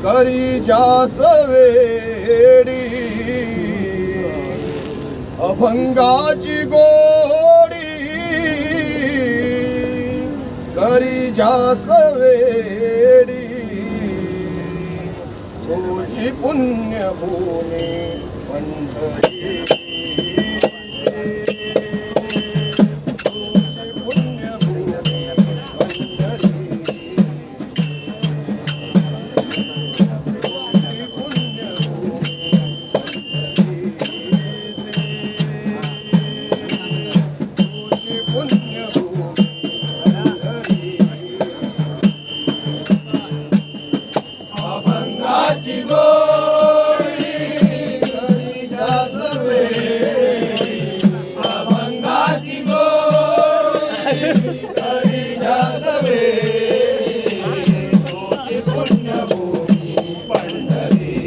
करी जास वेडी. अभंगाची गोडी. करी जास वेडी. तुझी पुण्यभूमी पंढरी Hare